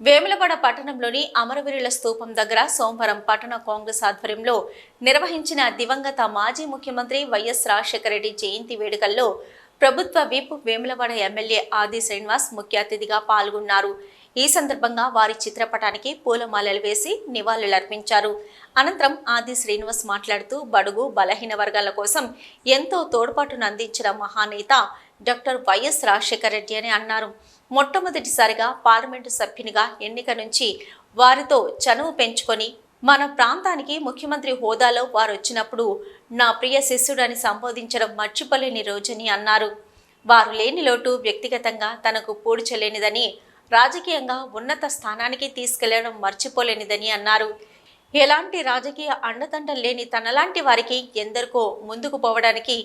వేములవాడ పట్టణంలోని అమరవీరుల స్తూపం దగ్గర సోమవారం పట్టణ కాంగ్రెస్ ఆధ్వర్యంలో నిర్వహించిన దివంగత మాజీ ముఖ్యమంత్రి వైఎస్ రాజశేఖర రెడ్డి జయంతి వేడుకల్లో ప్రభుత్వ విప్ వేములవాడ ఎమ్మెల్యే ఆది శ్రీనివాస్ ముఖ్య అతిథిగా పాల్గొన్నారు. ఈ సందర్భంగా వారి చిత్రపటానికి పూలమాలలు వేసి నివాళులర్పించారు అనంతరం ఆది శ్రీనివాస్ మాట్లాడుతూ బడుగు బలహీన వర్గాల కోసం ఎంతో తోడ్పాటును అందించిన మహానేత డాక్టర్ వైఎస్ రాజశేఖర రెడ్డి అని అన్నారు. మొట్టమొదటిసారిగా పార్లమెంటు సభ్యునిగా ఎన్నిక నుంచి వారితో చనువు పెంచుకొని మన ప్రాంతానికి ముఖ్యమంత్రి హోదాలో వారు వచ్చినప్పుడు నా ప్రియ శిష్యుడని సంబోధించడం మర్చిపోలేని రోజని అన్నారు. వారు లేని లోటు వ్యక్తిగతంగా తనకు పూడ్చలేనిదని రాజకీయంగా ఉన్నత స్థానానికి తీసుకెళ్ళడం మర్చిపోలేనిదని అన్నారు. ఎలాంటి రాజకీయ అండదండలు లేని తనలాంటి వారికి ఎందరికో ముందుకు పోవడానికి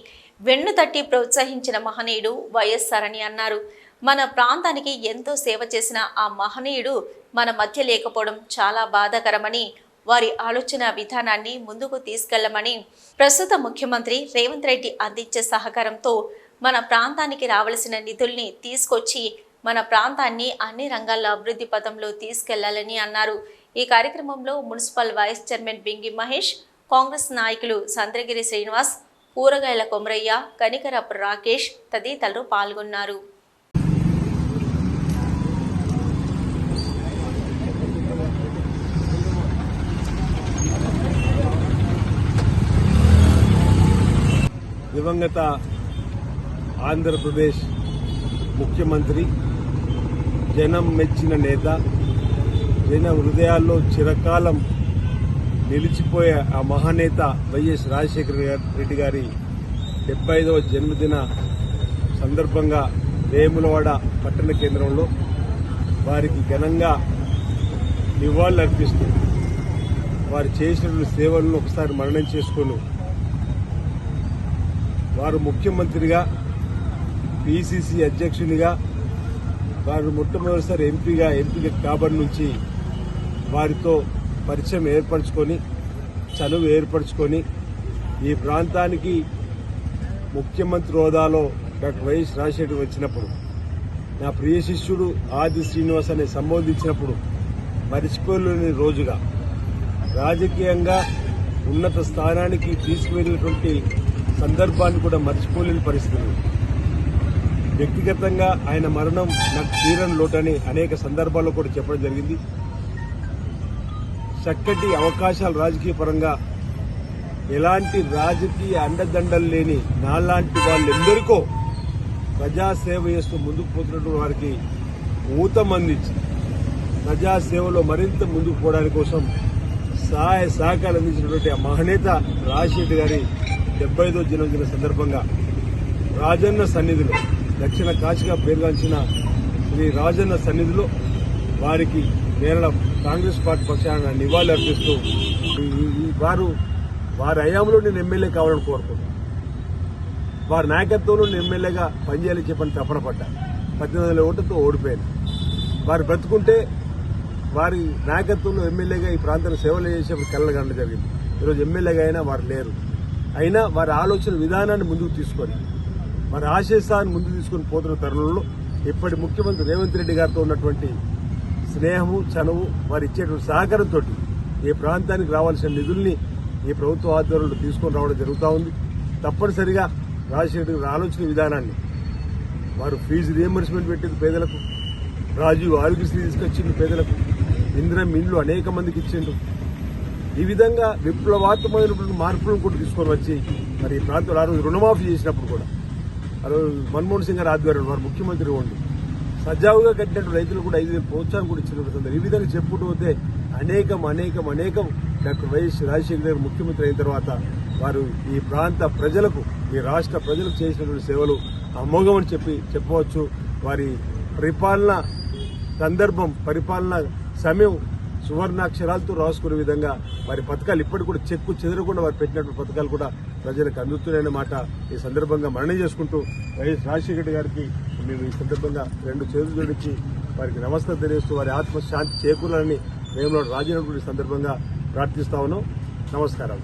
వెన్ను తట్టి ప్రోత్సహించిన మహనీయుడు వైఎస్ఆర్ అని అన్నారు. మన ప్రాంతానికి ఎంతో సేవ చేసిన ఆ మహనీయుడు మన మధ్య లేకపోవడం చాలా బాధాకరమని వారి ఆలోచన విధానాన్ని ముందుకు తీసుకెళ్ళమని ప్రస్తుత ముఖ్యమంత్రి రేవంత్ రెడ్డి అందించే సహకారంతో మన ప్రాంతానికి రావలసిన నిధుల్ని తీసుకొచ్చి మన ప్రాంతాన్ని అన్ని రంగాల్లో అభివృద్ధి పథంలో తీసుకెళ్ళాలని అన్నారు. ఈ కార్యక్రమంలో municipal vice chairman Bingi Mahesh Congress నాయకులు సంద్రగిరి శ్రీనివాస్ కూరగాయల కొమరయ్య కనికరపు రాకేష్ తదితరులు పాల్గొన్నారు. దివంగత ఆంధ్రప్రదేశ్ ముఖ్యమంత్రి జనం మెచ్చిన నేత జన హృదయాల్లో చిరకాలం నిలిచిపోయే ఆ మహానేత వైఎస్ రాజశేఖర రెడ్డి గారి డెబ్బై ఐదవ జన్మదిన సందర్భంగా వేములవాడ పట్టణ కేంద్రంలో వారికి ఘనంగా నివాళులర్పిస్తూ వారు చేసిన సేవలను ఒకసారి మరణం చేసుకొని వారు ముఖ్యమంత్రిగా పిసిసి అధ్యక్షునిగా వారు మొట్టమొదటిసారి ఎంపీగా ఎంపీగా కాబడి నుంచి వారితో పరిచయం ఏర్పరచుకొని చనువు ఏర్పరచుకొని ఈ ప్రాంతానికి ముఖ్యమంత్రి హోదాలో డాక్టర్ వైఎస్ రాజశేఖర్ వచ్చినప్పుడు నా ప్రియ శిష్యుడు ఆది శ్రీనివాస్ అని సంబోధించినప్పుడు మరిచిపోలేని రోజుగా రాజకీయంగా ఉన్నత స్థానానికి తీసుకువెళ్ళినటువంటి సందర్భాన్ని కూడా మర్చిపోలేని పరిస్థితులు. వ్యక్తిగతంగా ఆయన మరణం నాకు తీరని లోటని అనేక సందర్భాల్లో కూడా చెప్పడం జరిగింది. చక్కటి అవకాశాలు రాజకీయ పరంగా ఎలాంటి రాజకీయ అండదండలు లేని నాలాంటి వాళ్ళెందరికో ప్రజాసేవ చేస్తూ ముందుకు పోతున్నటువంటి వారికి ఊతం అందించి ప్రజాసేవలో మరింత ముందుకు పోవడానికి కోసం సహాయ సహకారాలు అందించినటువంటి ఆ మహనేత రాజశేఖర్ గారి డెబ్బై ఐదో జన్మదిన సందర్భంగా రాజన్న సన్నిధిలో దక్షిణ కాశీగా పేరుగాంచిన శ్రీ రాజన్న సన్నిధిలో వారికి కేరళ కాంగ్రెస్ పార్టీ పక్షాన నివాళులు అర్పిస్తూ వారు వారి హయాంలో నేను ఎమ్మెల్యే కావాలని కోరుకున్నాను వారి నాయకత్వంలో నేను ఎమ్మెల్యేగా పనిచేయాలని చెప్పని తపన పడ్డా. పద్దెనిమిది వందల ఓటుతో ఓడిపోయాను. వారు బ్రతుకుంటే వారి నాయకత్వంలో ఎమ్మెల్యేగా ఈ ప్రాంతాన్ని సేవలు చేసే కళ్ళగండ జరిగింది. ఈరోజు ఎమ్మెల్యేగా అయినా వారు లేరు. అయినా వారి ఆలోచన విధానాన్ని ముందుకు తీసుకొని వారి ఆశేషాన్ని ముందు తీసుకొని పోతున్న తరుణంలో ఇప్పటి ముఖ్యమంత్రి రేవంత్ రెడ్డి గారితో ఉన్నటువంటి స్నేహము చనువు వారు ఇచ్చేటువంటి సహకారంతో ఈ ప్రాంతానికి రావాల్సిన నిధుల్ని ఈ ప్రభుత్వ ఆధ్వర్యంలో తీసుకొని రావడం జరుగుతూ ఉంది. తప్పనిసరిగా రాజశేఖర్ ఆలోచన విధానాన్ని వారు ఫీజు రియంబర్స్మెంట్ పెట్టింది పేదలకు రాజీవ్ ఆరోగ్యశ్రీ తీసుకొచ్చింది పేదలకు ఇంద్రం ఇండ్లు అనేక మందికి ఇచ్చిండు ఈ విధంగా విప్లవాత్మకమైనటువంటి మార్పులను కూడా తీసుకొని వచ్చి మరి ఈ ప్రాంతంలో ఆ రోజు రుణమాఫీ చేసినప్పుడు కూడా ఆ రోజు మన్మోహన్ సింగ్ గారి ఆధ్వర్యంలో వారు ముఖ్యమంత్రి ఉండి. సజావుగా కట్టినటువంటి రైతులు కూడా ఐదు వేలు ప్రోత్సాహం కూడా ఇచ్చిన ఈ విధంగా చెప్పుకుంటూ పోతే అనేకం అనేకం అనేకం డాక్టర్ వైఎస్ రాజశేఖర గారు ముఖ్యమంత్రి అయిన తర్వాత వారు ఈ ప్రాంత ప్రజలకు ఈ రాష్ట్ర ప్రజలకు చేసినటువంటి సేవలు అమోఘమని చెప్పి చెప్పవచ్చు. వారి పరిపాలన సందర్భం పరిపాలన సమయం సువర్ణాక్షరాలతో రాసుకునే విధంగా వారి పథకాలు ఇప్పటికి కూడా చెక్కు చెదరకుండా వారు పెట్టినటువంటి పథకాలు కూడా ప్రజలకు అందుతున్నాయన్న మాట ఈ సందర్భంగా మరణం చేసుకుంటూ వైఎస్ రాజశేఖర గారికి మేము ఈ సందర్భంగా రెండు చేతులు జోడించి వారికి నమస్కారం తెలియజేస్తూ వారి ఆత్మశాంతి చేకూరాలని మేము రాజీనటువంటి సందర్భంగా ప్రార్థిస్తా ఉన్నాం. నమస్కారం.